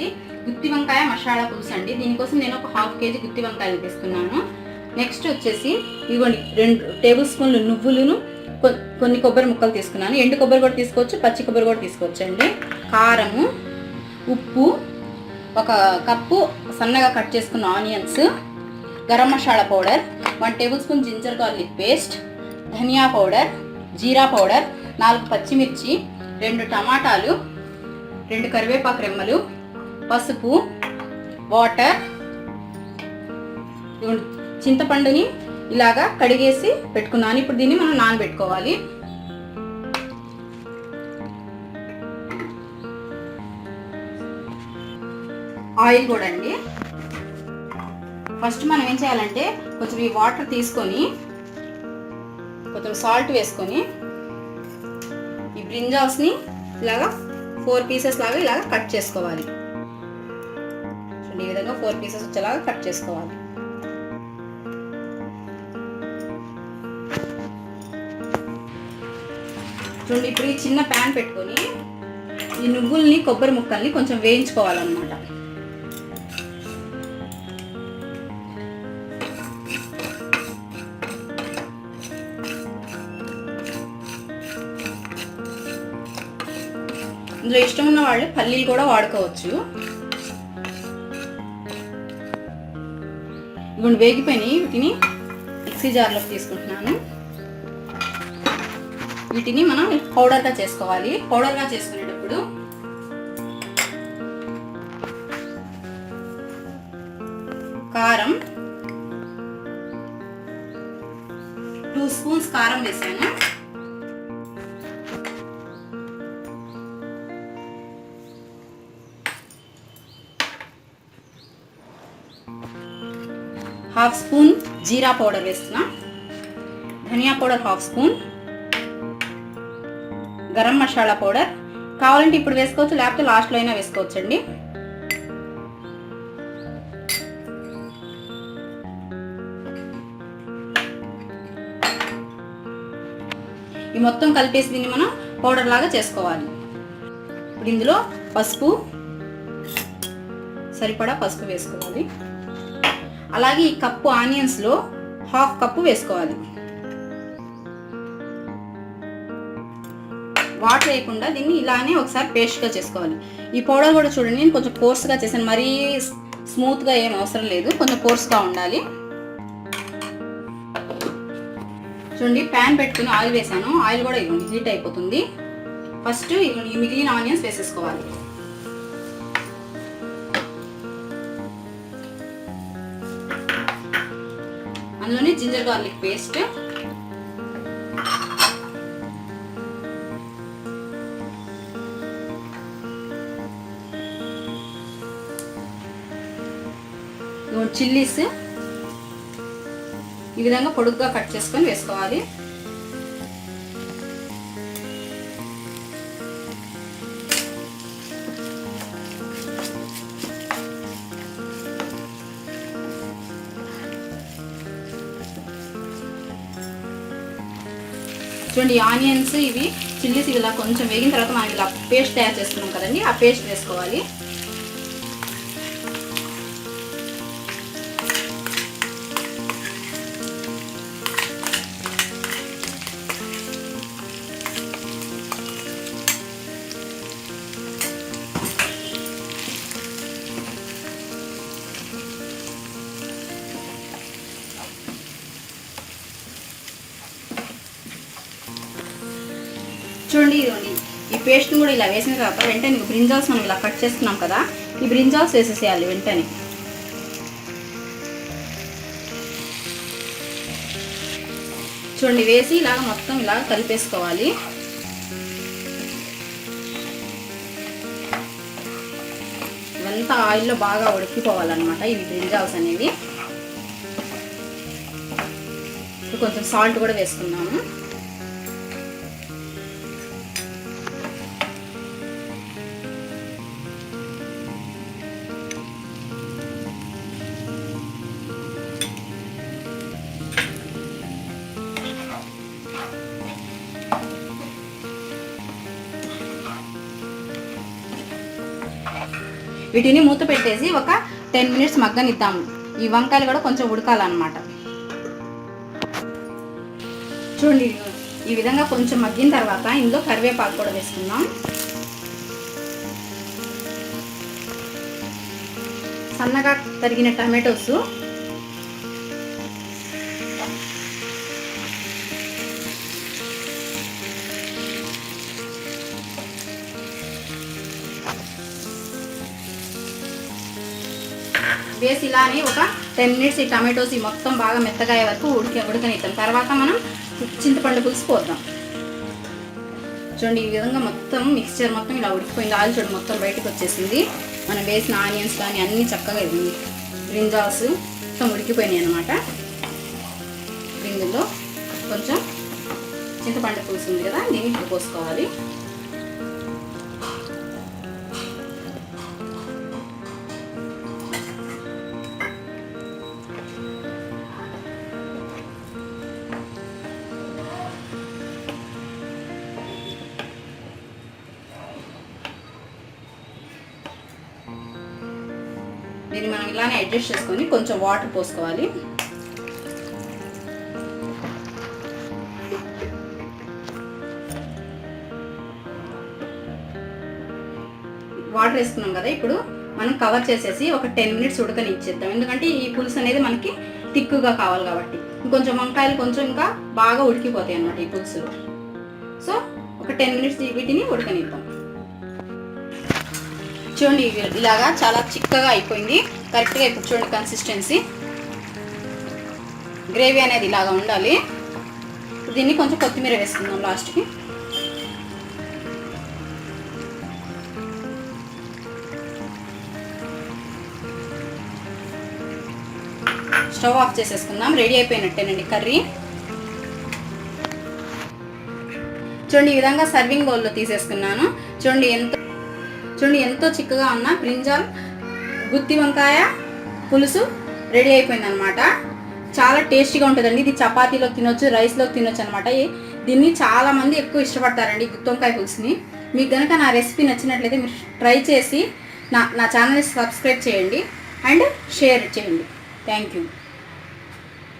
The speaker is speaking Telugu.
గుత్తి వంకాయ మసాలా పులుసు అండి. దీనికోసం నేను ఒక హాఫ్ కేజీ గుత్తి వంకాయలు తీసుకున్నాను. నెక్స్ట్ వచ్చేసి ఇదిగోండి రెండు టేబుల్ స్పూన్లు నువ్వులను కొ- కొన్ని కొబ్బరి ముక్కలు తీసుకున్నాను. ఎండు కొబ్బరి కూడా తీసుకోవచ్చు పచ్చి కొబ్బరి కూడా తీసుకోవచ్చు అండి. కారము ఉప్పు ఒక కప్పు సన్నగా కట్ చేసుకున్న onions garam masala powder one tablespoon ginger garlic paste ధనియా పౌడర్ జీరా పౌడర్ నాలుగు పచ్చిమిర్చి రెండు టమాటాలు రెండు కరివేపాకు రెమ్మలు పసుపు వాటర్ చింతపండుని ఇలాగా కడిగేసి పెట్టుకున్నాను. ఇప్పుడు దీన్ని మనం నానబెట్టుకోవాలి. ఆయిల్ కూడా అండి. ఫస్ట్ మనం ఏం చేయాలంటే కొంచెం ఈ వాటర్ తీసుకొని కొంచెం సాల్ట్ వేసుకొని ఈ బ్రింజాల్స్ని ఇలాగా ఫోర్ పీసెస్ లాగా ఇలాగా కట్ చేసుకోవాలి. ఈ విధంగా ఫోర్ పీసెస్ వచ్చేలాగా కట్ చేసుకోవాలి. చూడండి ఇప్పుడు ఈ చిన్న ప్యాన్ పెట్టుకొని ఈ నువ్వుల్ని కొబ్బరి ముక్కల్ని కొంచెం వేయించుకోవాలన్నమాట. ఇందులో ఇష్టం ఉన్న వాళ్ళు పల్లీలు కూడా వాడుకోవచ్చు. ఇవ్వండి వేగిపోయినాయి. వీటిని మిక్సీ జార్లోకి తీసుకుంటున్నాను. వీటిని మనం పౌడర్గా చేసుకోవాలి. పౌడర్గా చేసుకునేటప్పుడు కారం టూ స్పూన్స్ కారం వేసాను. హాఫ్ స్పూన్ జీరా పౌడర్ వేస్తున్నా. ధనియా powder half spoon. Garam masala powder. కావాలంటే ఇప్పుడు వేసుకోవచ్చు లేకపోతే లాస్ట్లో అయినా వేసుకోవచ్చు అండి ఈ మొత్తం కలిపేసి దీన్ని మనం పౌడర్ లాగా చేసుకోవాలి. ఇప్పుడు ఇందులో పసుపు సరిపడా పసుపు వేసుకోవాలి. అలాగే ఈ కప్పు ఆనియన్స్లో హాఫ్ కప్పు వేసుకోవాలి. వాటర్ వేయకుండా దీన్ని ఇలానే ఒకసారి పేస్ట్గా చేసుకోవాలి. ఈ పౌడర్ కూడా చూడండి నేను కొంచెం కోర్స్గా చేశాను. మరీ స్మూత్గా ఏం అవసరం లేదు కొంచెం కోర్స్గా ఉండాలి. చూడండి ప్యాన్ పెట్టుకుని ఆయిల్ వేసాను ఆయిల్ కూడా ఇవ్వండి హీట్ అయిపోతుంది. ఫస్ట్ ఈ మిగిలిన ఆనియన్స్ వేసేసుకోవాలి. అందులోనే జింజర్ గార్లిక్ పేస్ట్. చిల్లీస్. ఈ విధంగా పొడుగ్గా కట్ చేసుకొని వేసుకోవాలి. చూడండి ఆనియన్స్ ఇవి చిల్లీస్ ఇలా కొంచెం వేగిన తర్వాత మనం ఇలా పేస్ట్ తయారు చేసుకున్నాం కదండి ఆ పేస్ట్ వేసుకోవాలి. చూడండి ఇదిగోండి. ఈ పేస్ట్ని కూడా ఇలా వేసిన తర్వాత వెంటనే బ్రింజాల్స్ మనం ఇలా కట్ చేస్తున్నాం కదా ఈ బ్రింజాల్స్ వేసేసేయాలి వెంటనే. చూడండి వేసి ఇలాగ మొత్తం ఇలాగ కలిపేసుకోవాలి. ఇవంతా ఆయిల్లో బాగా ఉడికిపోవాలన్నమాట ఇవి బ్రింజాల్స్ అనేవి. కొంచెం సాల్ట్ కూడా వేసుకున్నాము వీటిని మూత పెట్టేసి ఒక టెన్ మినిట్స్ మగ్గనిద్దాము. ఈ వంకాయలు కూడా కొంచెం ఉడకాలన్నమాట. చూడండి ఈ విధంగా కొంచెం మగ్గిన తర్వాత ఇందులో కరివేపాకు కూడా వేసుకుందాం. సన్నగా తరిగిన టమాటోస్ వేసి ఇలానే ఒక టెన్ మినిట్స్ ఈ టమాటోస్ ఈ మొత్తం బాగా మెత్తగా అయ్యే వరకు ఉడికి ఉడకనిద్దాం. తర్వాత మనం చింతపండు పులుసు పోద్దాం. చూడండి ఈ విధంగా మొత్తం మిక్స్చర్ మొత్తం ఇలా ఉడికిపోయింది. ఆలు చూడండి మొత్తం బయటకు వచ్చేసింది. మనం వేసిన ఆనియన్స్ కానీ అన్నీ చక్కగా బ్రింజాల్స్ మొత్తం ఉడికిపోయినాయి అనమాట ఇందులో కొంచెం చింతపండు పులుసు ఉంది కదా దీన్ని పోసుకోవాలి. దీన్ని మనం ఇలానే అడ్జస్ట్ చేసుకొని కొంచెం వాటర్ పోసుకోవాలి. వాటర్ వేసుకున్నాం కదా ఇప్పుడు మనం కవర్ చేసేసి ఒక టెన్ మినిట్స్ ఉడకనిచ్చేద్దాం. ఎందుకంటే ఈ పులుసు అనేది మనకి తిక్కుగా కావాలి కాబట్టి. ఇంకొంచెం వంకాయలు కొంచెం ఇంకా బాగా ఉడికిపోతాయి అన్నమాట ఈ పులుసులు. సో ఒక టెన్ మినిట్స్ వీటిని ఉడకనిద్దాం. చూడండి ఇలాగా చాలా చిక్కగా అయిపోయింది. కరెక్ట్గా ఇప్పుడు చూడండి కన్సిస్టెన్సీ గ్రేవీ అనేది ఇలాగా ఉండాలి. దీన్ని కొంచెం కొత్తిమీర వేసుకుందాం లాస్ట్కి స్టవ్ ఆఫ్ చేసేసుకుందాం. రెడీ అయిపోయినట్టేనండి కర్రీ. చూడండి ఈ విధంగా సర్వింగ్ బౌల్లో తీసేసుకున్నాను. చూడండి ఎంత చూడండి ఎంతో చిక్కగా ఉన్న బ్రింజాల్ గుత్తి వంకాయ పులుసు రెడీ అయిపోయింది అనమాట చాలా టేస్టీగా ఉంటుందండి. ఇది చపాతీలో తినొచ్చు రైస్లో తినొచ్చు అనమాట దీన్ని చాలామంది ఎక్కువ ఇష్టపడతారండి గుత్తి వంకాయ పులుసుని. మీకు కనుక నా రెసిపీ నచ్చినట్లయితే మీరు ట్రై చేసి నా నా ఛానల్ని సబ్స్క్రైబ్ చేయండి అండ్ షేర్ చేయండి. Thank you.